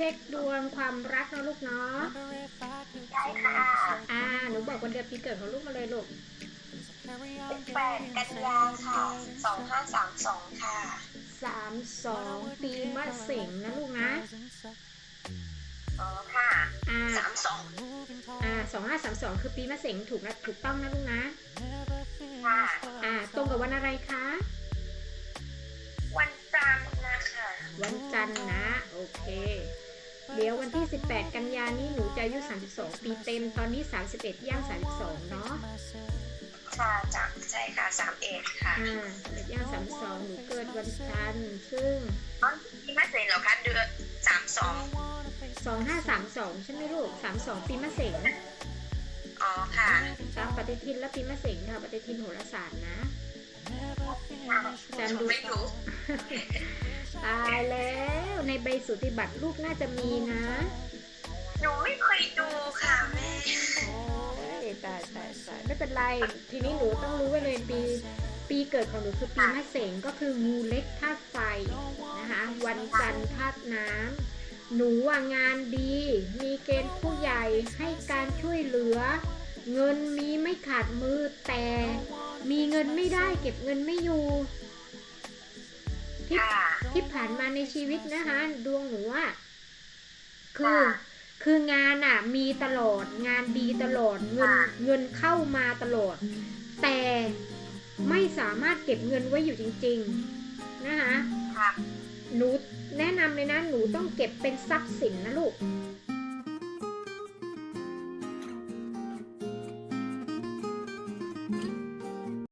ช็คดวงความรักนะลูกเนาะได้ค่ะอ่าหนูบอกวันเดือนปีเกิดของลูกมาเลยลูก18กันยาค่ะ2532ค่ะสามสองปีมะเสงนะลูกนะอ๋อค่ะอ่า32อ่าสองห้าสามสองคือปีมะเสงถูกนะถูกต้องนะลูกนะค่ะอ่าตรงกับวันอะไรคะวันจันทร์นะคะวันจันทร์นะ โอเค เดี๋ยววันที่ 18 กันยานี้หนูจะอายุ 32 ปีเต็ม ตอนนี้ 31 ย่าง 32 เนาะค่ะจังใช่ค่ะ31ค่ะอ่า31ย่าง32หนูเกิดวันจันทร์ซึ่งอ๋อนี่มาเสร็จเหรอคะเดือน32 2532ใช่ไหมลูก32ปีมะเสงอ๋อค่ะตามปฏิทินและปีมะเสงค่ะปฏิทินโหราศาสตร์นะจันดูไม่รู้ตายแล้ว ในใบสุติบัตรลูกน่าจะมีนะ หนูไม่เคยดูค่ะแม่โอ้ยตายตายตายไม่เป็นไร ทีนี้หนูต้องรู้ไว้เลยปีปีเกิดของหนูคือปีมะเสงก็คืองูเล็กธาตุไฟนะคะ วันจันทร์ธาตุน้ำหนูว่างานดี มีเกณฑ์ผู้ใหญ่ให้การช่วยเหลือ เงินมีไม่ขาดมือแต่มีเงินไม่ได้เก็บเงินไม่อยู่ ที่ค่ะที่ผ่านมาในชีวิตนะคะ ดวงหนูอะคือค่ะคืองานอะมีตลอดงานดีตลอดเงินค่ะเงินเข้ามาตลอด แต่ไม่สามารถเก็บเงินไว้อยู่จริง ๆ นะคะค่ะหนูแนะนำเลยนะหนูต้องเก็บเป็นทรัพย์สินนะลูก